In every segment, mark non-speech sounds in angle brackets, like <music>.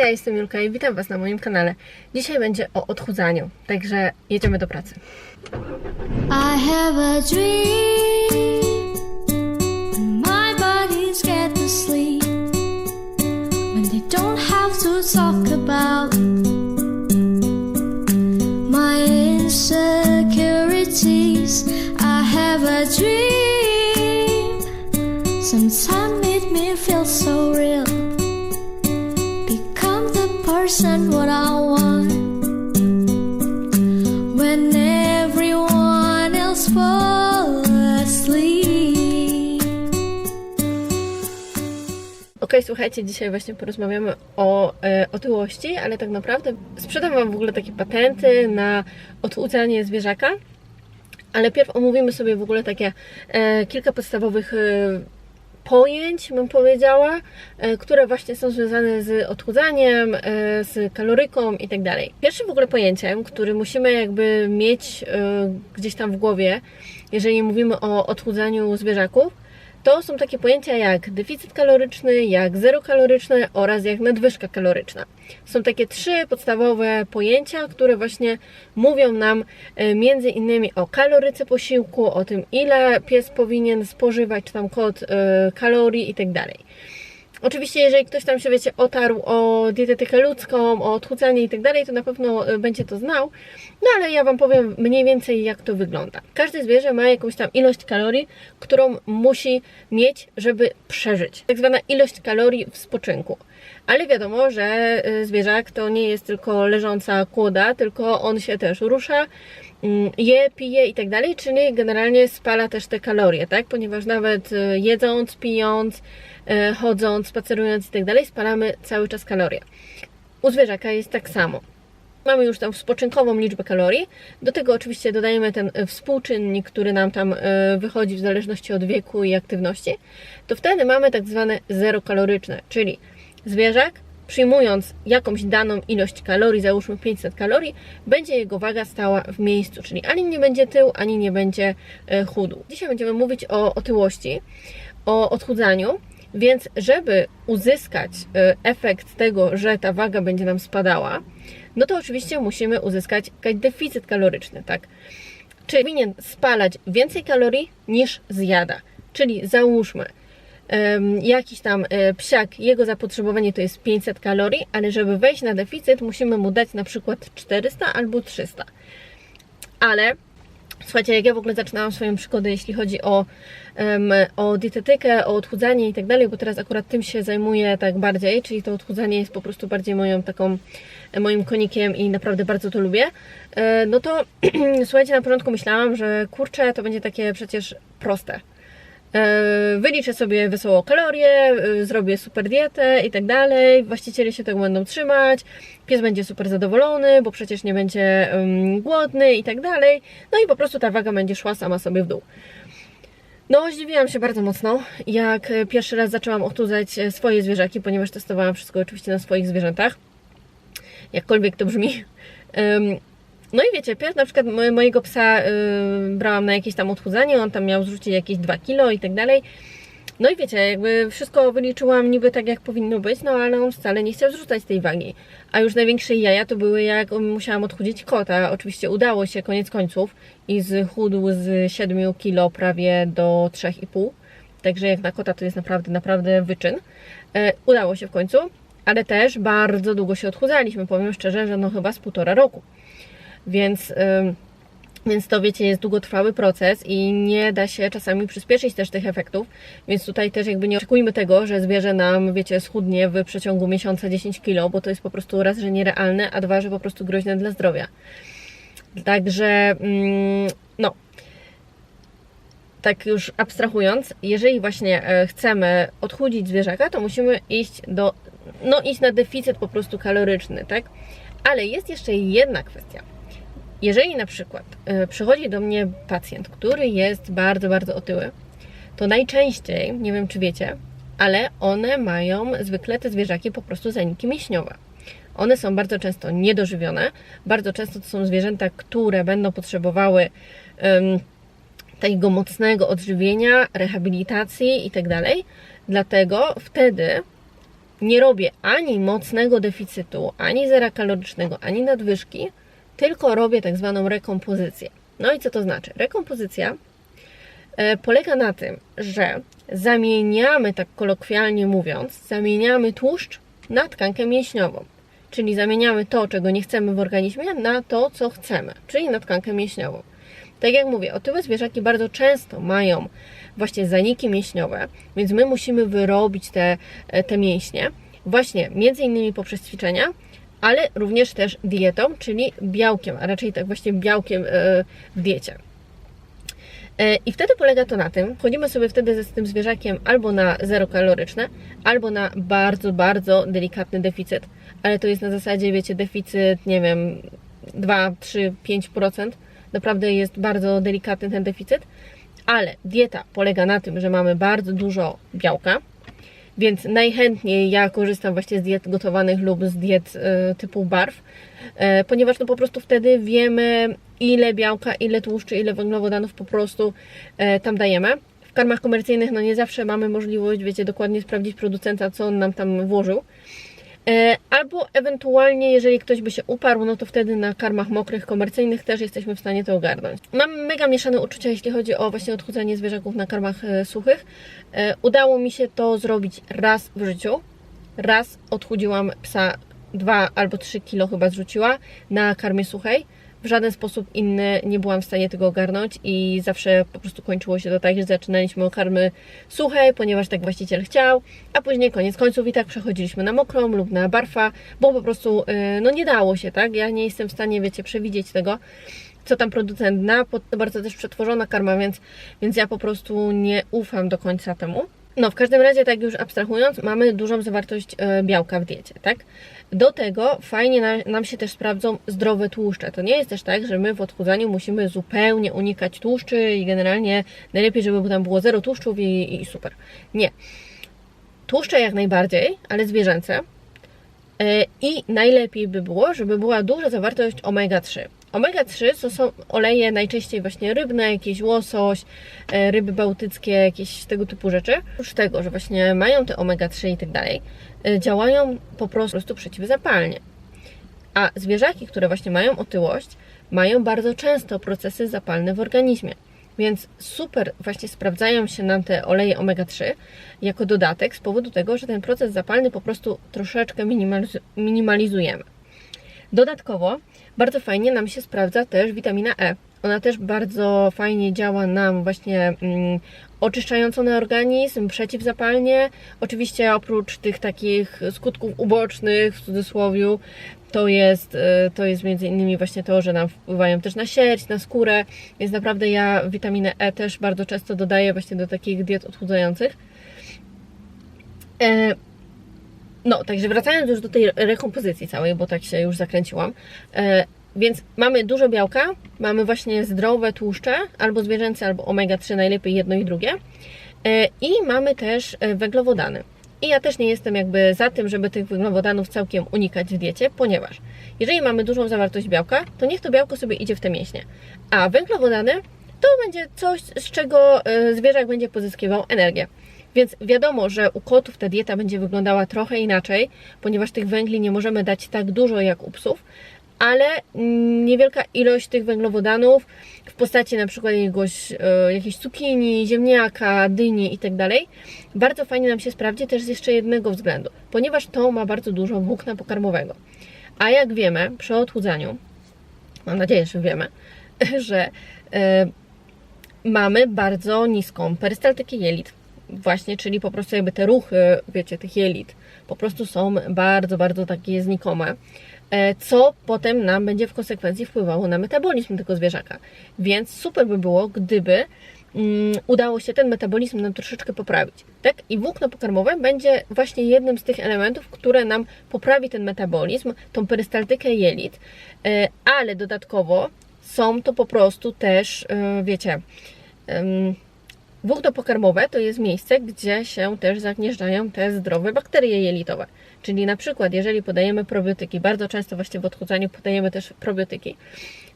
ja jestem Julka i witam Was na moim kanale. Dzisiaj będzie o odchudzaniu, także jedziemy do pracy. I have a dream. My body's get to sleep. When they don't have to talk about my insecurities. I have a dream. Sometimes person what I want. When everyone else falls asleep. Ok, słuchajcie, dzisiaj właśnie porozmawiamy o e, otyłości, ale tak naprawdę sprzedam Wam w ogóle takie patenty na odchudzanie zwierzaka. Ale pierw omówimy sobie w ogóle takie e, kilka podstawowych e, pojęć, bym powiedziała, e, które właśnie są związane z odchudzaniem, e, z kaloryką i tak dalej. Pierwszym w ogóle pojęciem, który musimy jakby mieć e, gdzieś tam w głowie, jeżeli mówimy o odchudzaniu zwierzaków, to są takie pojęcia jak deficyt kaloryczny, jak zerokaloryczny oraz jak nadwyżka kaloryczna. Są takie trzy podstawowe pojęcia, które właśnie mówią nam e, między innymi o kaloryce posiłku, o tym ile pies powinien spożywać, czy tam kod e, kalorii i tak. Oczywiście, jeżeli ktoś tam się, wiecie, otarł o dietetykę ludzką, o odchudzanie i tak dalej, to na pewno y, będzie to znał. No ale ja Wam powiem mniej więcej, jak to wygląda. Każde zwierzę ma jakąś tam ilość kalorii, którą musi mieć, żeby przeżyć. Tak zwana ilość kalorii w spoczynku. Ale wiadomo, że y, zwierzak to nie jest tylko leżąca kłoda, tylko on się też rusza, je, pije i tak dalej, czyli generalnie spala też te kalorie, tak? Ponieważ nawet y, jedząc, pijąc, y, chodząc, spacerując i tak dalej, spalamy cały czas kalorie. U zwierzaka jest tak samo. Mamy już tam spoczynkową liczbę kalorii. Do tego oczywiście dodajemy ten y, współczynnik, który nam tam wychodzi w zależności od wieku i aktywności. To wtedy mamy tak zwane zerokaloryczne, czyli zwierzak przyjmując jakąś daną ilość kalorii, załóżmy 500 kalorii, będzie jego waga stała w miejscu, czyli ani nie będzie tył, ani nie będzie e, chudł. Dzisiaj będziemy mówić o otyłości, o odchudzaniu, więc żeby uzyskać e, efekt tego, że ta waga będzie nam spadała, no to oczywiście musimy uzyskać deficyt kaloryczny, tak? Czyli powinien spalać więcej kalorii niż zjada. Czyli załóżmy, jakiś tam e, psiak, jego zapotrzebowanie to jest 500 kalorii, ale żeby wejść na deficyt, musimy mu dać na przykład 400 albo 300. Ale słuchajcie, jak ja w ogóle zaczynałam swoją przygodę, jeśli chodzi o, em, o dietetykę, o odchudzanie i tak dalej, bo teraz akurat tym się zajmuję tak bardziej, czyli to odchudzanie jest po prostu bardziej moją taką, moim konikiem i naprawdę bardzo to lubię, e, no to <clears throat> słuchajcie, na początku myślałam, że kurczę, to będzie takie przecież proste. E, Wyliczę sobie wesoło kalorie, zrobię super dietę i tak dalej. Właściciele się tego będą trzymać, pies będzie super zadowolony, bo przecież nie będzie głodny i tak dalej. No i po prostu ta waga będzie szła sama sobie w dół. No, zdziwiłam się bardzo mocno, jak pierwszy raz zaczęłam odchudzać e, swoje zwierzaki, ponieważ testowałam wszystko oczywiście na swoich zwierzętach. Jakkolwiek to brzmi. No i wiecie, pierw na przykład mo- mojego psa y, brałam na jakieś tam odchudzanie, on tam miał zrzucić jakieś 2 kilo i tak dalej. No i wiecie, jakby wszystko wyliczyłam niby tak jak powinno być, no ale on wcale nie chciał zrzucać tej wagi. A już największe jaja to były jak musiałam odchudzić kota. Oczywiście udało się koniec końców i zchudł z 7 kilo prawie do 3,5. Także jak na kota to jest naprawdę, naprawdę wyczyn. E, udało się w końcu, ale też bardzo długo się odchudzaliśmy. Powiem szczerze, że no chyba z półtora roku. Więc, więc to wiecie, jest długotrwały proces i nie da się czasami przyspieszyć też tych efektów. Więc tutaj też jakby nie oczekujmy tego, że zwierzę nam, wiecie, schudnie w przeciągu miesiąca 10 kg, bo to jest po prostu raz, że nierealne, a dwa, że po prostu groźne dla zdrowia. Także, mm, no, tak już abstrahując, jeżeli właśnie e, chcemy odchudzić zwierzaka, to musimy iść do, no iść na deficyt po prostu kaloryczny, tak? Ale jest jeszcze jedna kwestia. Jeżeli na przykład e, przychodzi do mnie pacjent, który jest bardzo, bardzo otyły, to najczęściej, nie wiem czy wiecie, ale one mają zwykle te zwierzaki po prostu zaniki mięśniowe. One są bardzo często niedożywione, bardzo często to są zwierzęta, które będą potrzebowały em, takiego mocnego odżywienia, rehabilitacji i tak. Dlatego wtedy nie robię ani mocnego deficytu, ani zera kalorycznego, ani nadwyżki, tylko robię tak zwaną rekompozycję. No i co to znaczy? Rekompozycja e, polega na tym, że zamieniamy, tak kolokwialnie mówiąc, zamieniamy tłuszcz na tkankę mięśniową. Czyli zamieniamy to, czego nie chcemy w organizmie, na to, co chcemy, czyli na tkankę mięśniową. Tak jak mówię, otyłe zwierzaki bardzo często mają właśnie zaniki mięśniowe, więc my musimy wyrobić te, e, te mięśnie właśnie między innymi poprzez ćwiczenia, ale również też dietą, czyli białkiem, a raczej tak właśnie białkiem e, w diecie. E, I wtedy polega to na tym, wchodzimy sobie wtedy z tym zwierzakiem albo na zero kaloryczne, albo na bardzo, bardzo delikatny deficyt, ale to jest na zasadzie, wiecie, deficyt, nie wiem, 2, 3, 5%. Naprawdę jest bardzo delikatny ten deficyt, ale dieta polega na tym, że mamy bardzo dużo białka, więc najchętniej ja korzystam właśnie z diet gotowanych lub z diet e, typu barw, e, ponieważ no po prostu wtedy wiemy ile białka, ile tłuszczy, ile węglowodanów po prostu e, tam dajemy. W karmach komercyjnych no nie zawsze mamy możliwość, wiecie, dokładnie sprawdzić producenta, co on nam tam włożył. E, Albo ewentualnie, jeżeli ktoś by się uparł, no to wtedy na karmach mokrych, komercyjnych też jesteśmy w stanie to ogarnąć. Mam mega mieszane uczucia, jeśli chodzi o właśnie odchudzanie zwierzaków na karmach e, suchych. E, Udało mi się to zrobić raz w życiu. Raz odchudziłam psa 2 albo 3 kilo chyba zrzuciła na karmie suchej. W żaden sposób inny nie byłam w stanie tego ogarnąć i zawsze po prostu kończyło się to tak, że zaczynaliśmy od karmy suchej, ponieważ tak właściciel chciał, a później koniec końców i tak przechodziliśmy na mokrą lub na barfa, bo po prostu yy, no nie dało się, tak? Ja nie jestem w stanie, wiecie, przewidzieć tego, co tam producent to bardzo też przetworzona karma, więc, więc ja po prostu nie ufam do końca temu. No, w każdym razie, tak już abstrahując, mamy dużą zawartość e, białka w diecie, tak? Do tego fajnie na, nam się też sprawdzą zdrowe tłuszcze. To nie jest też tak, że my w odchudzaniu musimy zupełnie unikać tłuszczy i generalnie najlepiej, żeby tam było zero tłuszczów i, i super. Nie. Tłuszcze jak najbardziej, ale zwierzęce. E, I najlepiej by było, żeby była duża zawartość omega-3. Omega-3 to są oleje najczęściej właśnie rybne, jakieś łosoś, e, ryby bałtyckie, jakieś tego typu rzeczy. Oprócz tego, że właśnie mają te omega-3 i tak dalej, e, działają po prostu, przeciwzapalnie. A zwierzaki, które właśnie mają otyłość, mają bardzo często procesy zapalne w organizmie. Więc super właśnie sprawdzają się nam te oleje omega-3 jako dodatek z powodu tego, że ten proces zapalny po prostu troszeczkę minimaliz- minimalizujemy. Dodatkowo bardzo fajnie nam się sprawdza też witamina E. Ona też bardzo fajnie działa nam właśnie mm, oczyszczająco na organizm, przeciwzapalnie. Oczywiście oprócz tych takich skutków ubocznych w cudzysłowie, to jest, y, to jest między innymi właśnie to, że nam wpływają też na sierść, na skórę, więc naprawdę ja witaminę E też bardzo często dodaję właśnie do takich diet odchudzających. E, no, także wracając już do tej rekompozycji całej, bo tak się już zakręciłam. E, więc mamy dużo białka, mamy właśnie zdrowe tłuszcze, albo zwierzęce, albo omega-3, najlepiej jedno i drugie. E, I mamy też e, węglowodany. I ja też nie jestem jakby za tym, żeby tych węglowodanów całkiem unikać w diecie, ponieważ jeżeli mamy dużą zawartość białka, to niech to białko sobie idzie w te mięśnie. A węglowodany to będzie coś, z czego e, zwierzak będzie pozyskiwał energię. Więc wiadomo, że u kotów ta dieta będzie wyglądała trochę inaczej, ponieważ tych węgli nie możemy dać tak dużo jak u psów, ale niewielka ilość tych węglowodanów w postaci na przykład jakiegoś, e, jakiejś cukinii, ziemniaka, dyni itd. bardzo fajnie nam się sprawdzi też z jeszcze jednego względu, ponieważ to ma bardzo dużo włókna pokarmowego. A jak wiemy, przy odchudzaniu, mam nadzieję, że wiemy, <laughs> że e, mamy bardzo niską perystaltykę jelit, właśnie, czyli po prostu jakby te ruchy, wiecie, tych jelit po prostu są bardzo, bardzo takie znikome, e, co potem nam będzie w konsekwencji wpływało na metabolizm tego zwierzaka. Więc super by było, gdyby mm, udało się ten metabolizm nam troszeczkę poprawić. Tak? I włókno pokarmowe będzie właśnie jednym z tych elementów, które nam poprawi ten metabolizm, tą perystaltykę jelit, e, ale dodatkowo są to po prostu też, e, wiecie, Włókno pokarmowe to jest miejsce, gdzie się też zagnieżdżają te zdrowe bakterie jelitowe. Czyli na przykład, jeżeli podajemy probiotyki, bardzo często właśnie w odchudzaniu podajemy też probiotyki,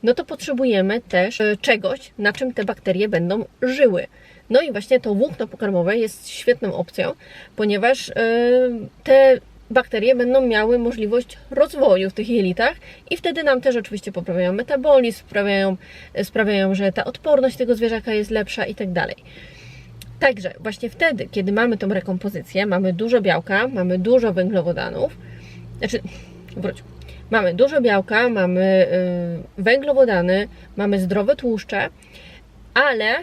no to potrzebujemy też e, czegoś, na czym te bakterie będą żyły. No i właśnie to włókno pokarmowe jest świetną opcją, ponieważ e, te bakterie będą miały możliwość rozwoju w tych jelitach i wtedy nam też oczywiście poprawiają metabolizm, sprawiają, sprawiają że ta odporność tego zwierzaka jest lepsza i tak dalej. Także właśnie wtedy, kiedy mamy tą rekompozycję, mamy dużo białka, mamy dużo węglowodanów, znaczy, wróć, mamy dużo białka, mamy y, węglowodany, mamy zdrowe tłuszcze, ale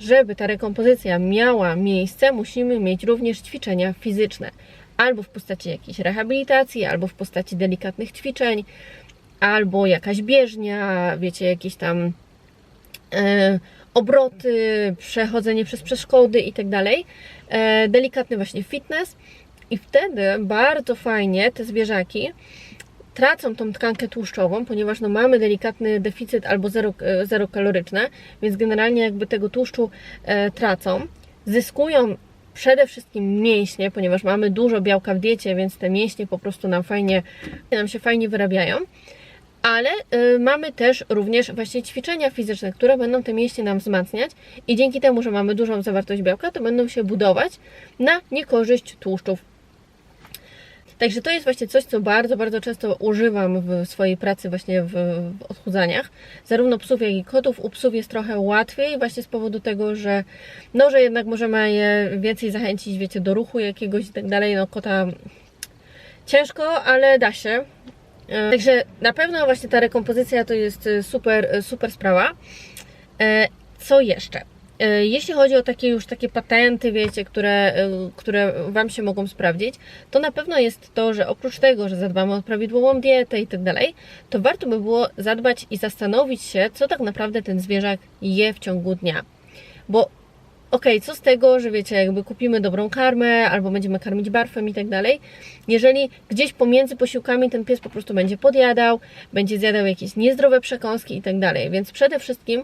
żeby ta rekompozycja miała miejsce, musimy mieć również ćwiczenia fizyczne. Albo w postaci jakiejś rehabilitacji, albo w postaci delikatnych ćwiczeń, albo jakaś bieżnia, wiecie, jakieś tam e, obroty, przechodzenie przez przeszkody i tak. E, Delikatny właśnie fitness. I wtedy bardzo fajnie te zwierzaki tracą tą tkankę tłuszczową, ponieważ no, mamy delikatny deficyt albo zero, e, zero kaloryczne, więc generalnie jakby tego tłuszczu e, tracą. Zyskują przede wszystkim mięśnie, ponieważ mamy dużo białka w diecie, więc te mięśnie po prostu nam fajnie, nam się fajnie wyrabiają. Ale y, mamy też również właśnie ćwiczenia fizyczne, które będą te mięśnie nam wzmacniać i dzięki temu, że mamy dużą zawartość białka, to będą się budować na niekorzyść tłuszczów Także to jest właśnie coś, co bardzo, bardzo często używam w swojej pracy właśnie w, w odchudzaniach. Zarówno psów, jak i kotów. U psów jest trochę łatwiej właśnie z powodu tego, że no, że jednak możemy je więcej zachęcić, wiecie, do ruchu jakiegoś i tak dalej. No kota ciężko, ale da się. E, Także na pewno właśnie ta rekompozycja to jest e, super, e, super sprawa. Co jeszcze? Jeśli chodzi o takie już takie patenty, wiecie, które, które Wam się mogą sprawdzić, to na pewno jest to, że oprócz tego, że zadbamy o prawidłową dietę i tak dalej, to warto by było zadbać i zastanowić się, co tak naprawdę ten zwierzak je w ciągu dnia. Bo okej, co z tego, że wiecie, jakby kupimy dobrą karmę, albo będziemy karmić barwem i tak dalej, jeżeli gdzieś pomiędzy posiłkami ten pies po prostu będzie podjadał, będzie zjadał jakieś niezdrowe przekąski i tak dalej. Więc przede wszystkim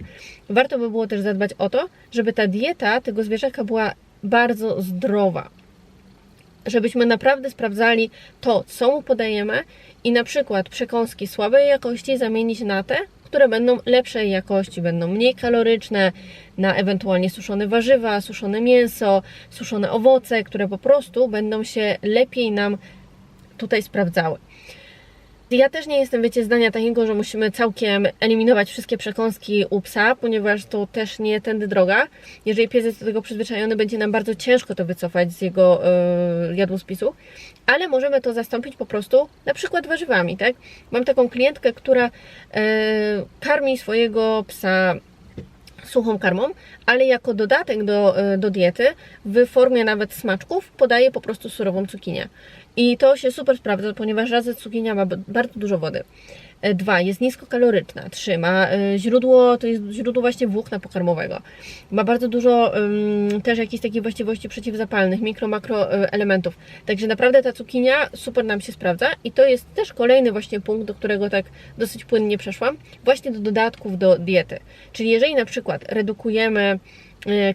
warto by było też zadbać o to, żeby ta dieta tego zwierzaka była bardzo zdrowa. Żebyśmy naprawdę sprawdzali to, co mu podajemy i na przykład przekąski słabej jakości zamienić na te, które będą lepszej jakości, będą mniej kaloryczne, na ewentualnie suszone warzywa, suszone mięso, suszone owoce, które po prostu będą się lepiej nam tutaj sprawdzały. Ja też nie jestem, wiecie, zdania takiego, że musimy całkiem eliminować wszystkie przekąski u psa, ponieważ to też nie tędy droga. Jeżeli pies jest do tego przyzwyczajony, będzie nam bardzo ciężko to wycofać z jego yy, jadłospisu, ale możemy to zastąpić po prostu na przykład warzywami, tak? Mam taką klientkę, która yy, karmi swojego psa suchą karmą, ale jako dodatek do, y, do diety w formie nawet smaczków podaje po prostu surową cukinię. I to się super sprawdza, ponieważ raz, że cukinia ma bardzo dużo wody. E, Dwa, jest niskokaloryczna. Trzy, ma e, źródło, to jest źródło właśnie włókna pokarmowego. Ma bardzo dużo ym, też jakichś takich właściwości przeciwzapalnych, mikro, makro e, elementów. Także naprawdę ta cukinia super nam się sprawdza i to jest też kolejny właśnie punkt, do którego tak dosyć płynnie przeszłam, właśnie do dodatków do diety. Czyli jeżeli na przykład redukujemy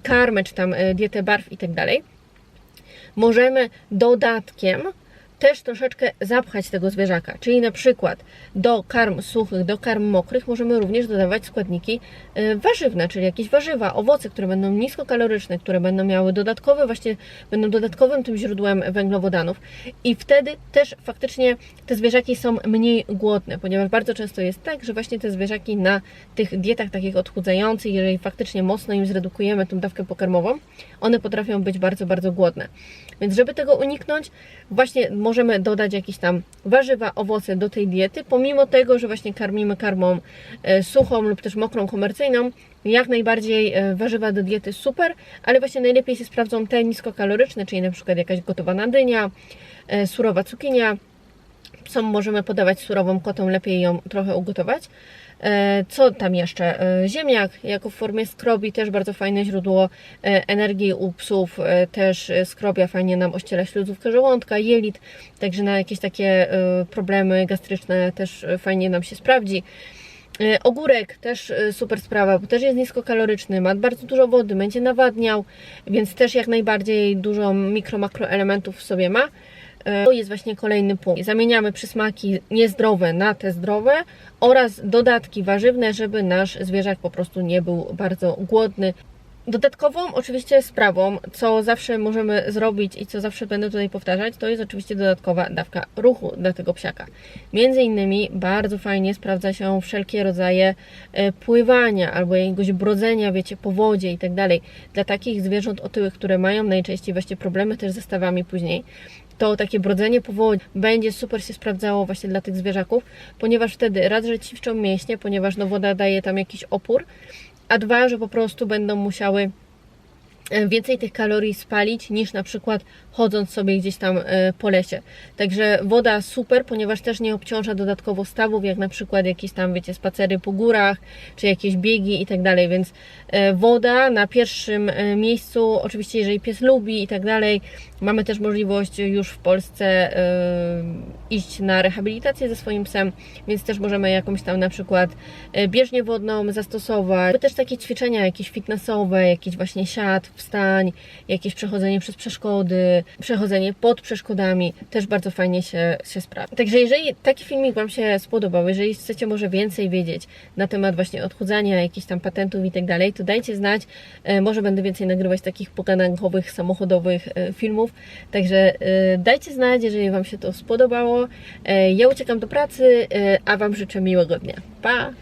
karmę, czy tam dietę barw i tak dalej, możemy dodatkiem też troszeczkę zapchać tego zwierzaka. Czyli na przykład do karm suchych, do karm mokrych możemy również dodawać składniki e, warzywne, czyli jakieś warzywa, owoce, które będą niskokaloryczne, które będą miały dodatkowe, właśnie będą dodatkowym tym źródłem węglowodanów. I wtedy też faktycznie te zwierzaki są mniej głodne, ponieważ bardzo często jest tak, że właśnie te zwierzaki na tych dietach takich odchudzających, jeżeli faktycznie mocno im zredukujemy tą dawkę pokarmową, one potrafią być bardzo, bardzo głodne. Więc żeby tego uniknąć, właśnie możemy dodać jakieś tam warzywa, owoce do tej diety, pomimo tego, że właśnie karmimy karmą e, suchą lub też mokrą, komercyjną, jak najbardziej e, warzywa do diety super, ale właśnie najlepiej się sprawdzą te niskokaloryczne, czyli na przykład jakaś gotowana dynia, e, surowa cukinia, psom możemy podawać surową kotą, lepiej ją trochę ugotować. E, Co tam jeszcze? E, Ziemniak jako w formie skrobi, też bardzo fajne źródło e, energii u psów, też skrobia fajnie nam ościela śluzówkę żołądka, jelit, także na jakieś takie problemy gastryczne też fajnie nam się sprawdzi. Ogórek też super sprawa, bo też jest niskokaloryczny, ma bardzo dużo wody, będzie nawadniał, więc też jak najbardziej dużo mikro, makroelementów w sobie ma. E, To jest właśnie kolejny punkt. Zamieniamy przysmaki niezdrowe na te zdrowe oraz dodatki warzywne, żeby nasz zwierzak po prostu nie był bardzo głodny. Dodatkową oczywiście sprawą, co zawsze możemy zrobić i co zawsze będę tutaj powtarzać, to jest oczywiście dodatkowa dawka ruchu dla tego psiaka. Między innymi bardzo fajnie sprawdza się wszelkie rodzaje e, pływania albo jakiegoś brodzenia, wiecie, po wodzie i tak dalej. Dla takich zwierząt otyłych, które mają najczęściej właśnie problemy też ze stawami później, to takie brodzenie po wodzie będzie super się sprawdzało właśnie dla tych zwierzaków, ponieważ wtedy raz, że ćwiczą mięśnie, ponieważ no woda daje tam jakiś opór, a dwa, że po prostu będą musiały e, więcej tych kalorii spalić niż na przykład chodząc sobie gdzieś tam e, po lesie. Także woda super, ponieważ też nie obciąża dodatkowo stawów, jak na przykład jakieś tam, wiecie, spacery po górach, czy jakieś biegi i tak dalej, więc e, woda na pierwszym miejscu, oczywiście jeżeli pies lubi i tak dalej, mamy też możliwość już w Polsce e, iść na rehabilitację ze swoim psem, więc też możemy jakąś tam na przykład e, bieżnię wodną zastosować, Bo też takie ćwiczenia jakieś fitnessowe, jakieś właśnie siad, wstań, jakieś przechodzenie przez przeszkody, przechodzenie pod przeszkodami, też bardzo fajnie się, się sprawdza. Także jeżeli taki filmik Wam się spodobał, jeżeli chcecie może więcej wiedzieć na temat właśnie odchudzania, jakichś tam patentów i tak dalej, to dajcie znać, E, może będę więcej nagrywać takich pogadankowych, samochodowych e, filmów, także e, dajcie znać, jeżeli Wam się to spodobało. E, Ja uciekam do pracy, e, a Wam życzę miłego dnia. Pa!